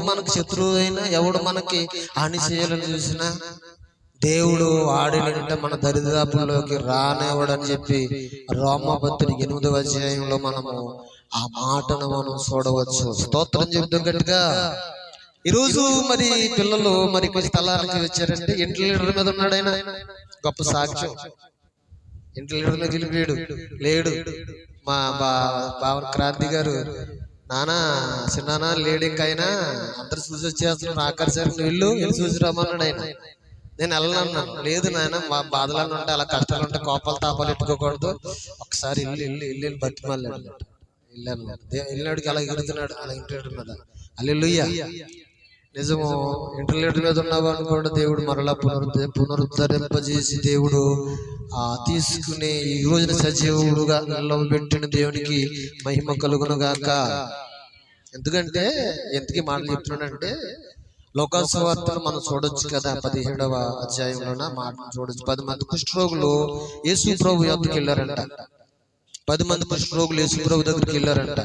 మనకు శత్రువు అయినా ఎవడు మనకి హాని చేయాలని చూసినా దేవుడు ఆడినంటే మన దరిదాపుల్లోకి రానివ్వడని చెప్పి రోమభద్రుడి ఎనిమిదవ అధ్యాయంలో మనము ఆ మాటను మనం చూడవచ్చు. స్తోత్రం చెబుతాం గట్టిగా. ఈరోజు మరి పిల్లలు మరి కొంచెం స్థలానికి వచ్చారంటే ఇంటి లీడర్ మీద ఉన్నాడు ఆయన. గొప్ప సాక్ష్యం. ఇంటి లీడర్ మీద గెలిపాడు లేడు. మా బా బావ క్రాంతి గారు నానా చిన్నానా లేడు అయినా అందరు చూసి వచ్చేస్తున్నారు. ఆఖరి వీళ్ళు వెళ్ళి చూసి రమ్మన్నాడు ఆయన. నేను వెళ్ళనన్నాను లేదు నాయన మా బాధలు ఉంటే అలా కష్టాలు ఉంటే కోపాలు తాపాలు ఎట్టుకోకూడదు ఒకసారి ఇల్లు ఇల్లు ఇల్లు ఇల్లు బతిమాలి వెళ్ళాను. వెళ్ళినాడికి అలా ఎగురుతున్నాడు. అలా ఇంటి మీద అల్లు నిజము ఇంటర్నెట్ మీద ఉన్నావు అనుకోండి దేవుడు మరలా పునరుద్ధ పునరుద్ధరింపజేసి దేవుడు ఆ తీసుకుని ఈ రోజున సజీవుడుగా పెట్టిన దేవునికి మహిమ కలుగునుగాక. ఎందుకంటే ఎందుకు మాటలు చెప్తున్నాడంటే లోకాసువార్తలు మనం చూడొచ్చు కదా పదిహేడవ అధ్యాయంలోన మాట చూడొచ్చు. పది మంది కుష్ఠరోగులు యేసు ప్రభు యొక్కకి వెళ్ళారంట. పది మంది కుష్ఠరోగులు యేసు ప్రభు దగ్గరికి వెళ్ళారంట.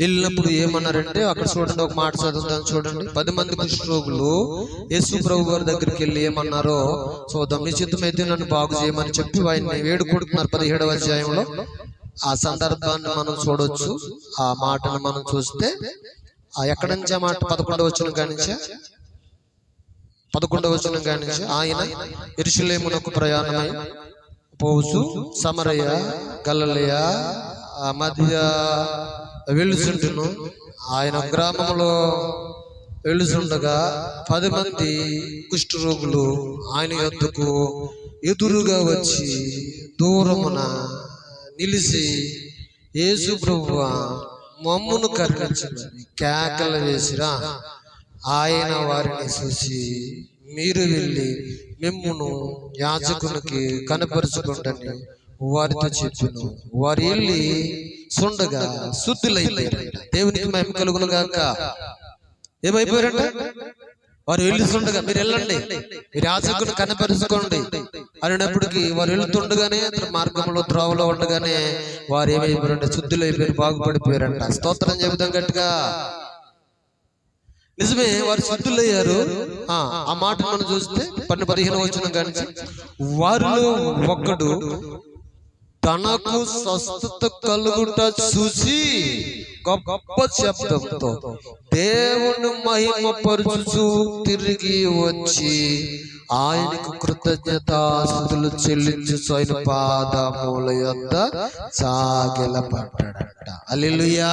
వెళ్ళినప్పుడు ఏమన్నారంటే అక్కడ చూడండి ఒక మాట చదువుతాను చూడండి. పది మంది కుష్ఠరోగులు యేసు ప్రభు గారి దగ్గరికి వెళ్ళి ఏమన్నారో చూద్దాం చిత్తమైతే నన్ను బాగు చేయమని చెప్పి ఆయన్ని వేడుకుంటున్నారు పదిహేడవ అధ్యాయంలో. ఆ సందర్భాన్ని మనం చూడొచ్చు. ఆ మాటను మనం చూస్తే ఆ ఎక్కడి నుంచి ఆ మాట పదకొండవ వచ్చిన కానించా పదకొండవ వచనం కానించి ఆయన ఇరుషులేమునకు ప్రయాణమై పోవచ్చు సమరయ గల్లలయ ఆ మధ్య వెళ్ళుచుంటును ఆయన గ్రామంలో వెళ్ళుచుండగా పది మంది కుష్ఠరోగులు ఆయన యొద్దకు ఎదురుగా వచ్చి దూరమున నిలిచి యేసు ప్రభువ మమ్మును కరుణించమని కేకలు వేసిరా. ఆయన వారిని చూసి మీరు వెళ్ళి మిమ్మును యాచకునికి కనపరుచుకుంటని వారితో చెప్పాను. వారు వెళ్ళి సుండగా శుద్ధులైపోయారు. దేవునికి మహిమ కలుగును గాక. ఏమైపోయారంట? వారు వెళ్ళుతుండగా మీరు వెళ్ళండి మీరు యాజకుని కనపరుచుకోండి. అనేటప్పటికి వారు వెళ్తుండగానే మార్గంలో త్రోవలో ఉండగానే వారు ఏమైపోయారంటే శుద్ధులైపోయారు బాగుపడిపోయారంట. స్తోత్రం చెబుతాం గట్టిగా. నిజమే వారు శుద్ధులయ్యారు. ఆ ఆ మాట మనం చూస్తే పన్ను పదిహేను వచ్చిన కానీ వారిలో ఒక్కడు తనకు స్వస్థత కలుగుట చూసి గొప్ప శబ్దంతో దేవుని మహిమ పరుచు తిరిగి వచ్చి ఆయనకు కృతజ్ఞతాస్తులు చెల్లించు ఆయన పాదముల యొద్ద సాగిల పడ్డాడట అల్లెలుయా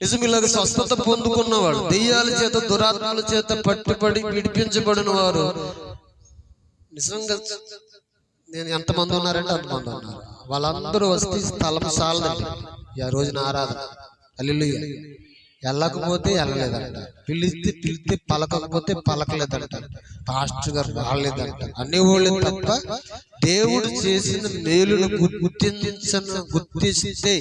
నిజం ఇలాగ స్వస్థత పొందుకున్నవాడు దెయ్యాల చేత దురాత్మల చేత పట్టుబడి విడిపించబడిన వారు నిజంగా నేను ఎంతమంది ఉన్నారంటే అంతమంది ఉన్నారు. వాళ్ళందరూ వస్తే స్థలం చాలదండి ఆ రోజున ఆరాధన. అల్లు వెళ్ళకపోతే వెళ్ళలేదంట. పిలిస్తే పిలిస్తే పలకకపోతే పలకలేదంట. పాస్టర్ గారు రాలేదంట. అన్ని వాళ్ళు తప్ప దేవుడు చేసిన మేలును గుర్తించను గుర్తిస్తే